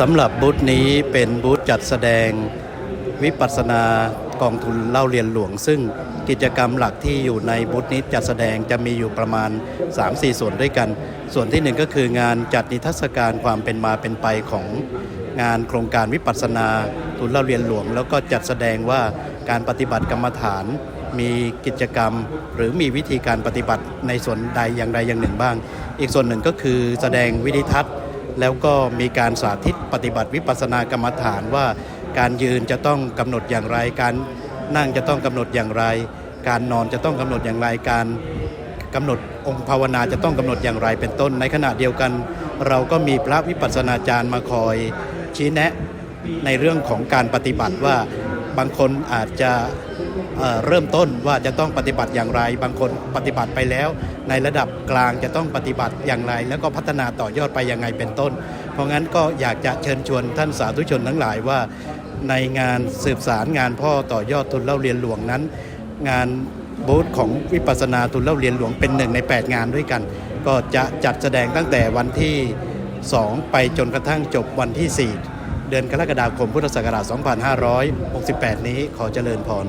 สำหรับบูธนี้เป็นบูธจัดแสดงวิปัสสนากองทุนเล่าเรียนหลวง ซึ่งกิจกรรมหลักที่อยู่ในบูธนี้จัดแสดงจะมีอยู่ประมาณ 3-4 ส่วนด้วยกัน ส่วนที่หนึ่งก็คืองานจัดนิทรรศการความเป็นมาเป็นไปของงานโครงการวิปัสสนาทุนเล่าเรียนหลวง แล้วก็จัดแสดงว่าการปฏิบัติกรรมฐานมีกิจกรรมหรือมีวิธีการปฏิบัติในส่วนใดอย่างใดอย่างหนึ่งบ้าง อีกส่วนหนึ่งก็คือแสดงวิธีทัศน์ แล้วก็มีการสาธิตปฏิบัติวิปัสสนากรรมฐานว่า การยืนจะต้องกำหนดอย่างไร การนั่งจะต้องกำหนดอย่างไร การนอนจะต้องกำหนดอย่างไรการกำหนดองค์ภาวนาจะต้องกำหนดอย่างไรเป็นต้น ในขณะเดียวกัน เราก็มีพระวิปัสสนาจารย์มาคอยชี้แนะในเรื่องของการปฏิบัติว่า บางคนอาจจะเเริ่มต้นว่าจะต้องปฏิบัติอย่างไร บางคนปฏิบัติไปแล้ว ในระดับกลางจะต้องปฏิบัติอย่างไร แล้วก็พัฒนาต่อยอดไปยังไงเป็นต้น เพราะงั้นก็อยากจะเชิญชวนท่านสาธุชนทั้งหลายว่า ในงานสืบสารงานพ่อต่อยอดทุนเล่าเรียนหลวงนั้น งานบูธของวิปัสสนาทุนเล่าเรียนหลวงเป็นหนึ่งใน 8 งานด้วยกัน ก็จะจัดแสดงตั้งแต่วันที่ 2 ไปจนกระทั่งจบวันที่ 4 เดือนกรกฎาคมพุทธศักราช 2568 นี้ขอเจริญพร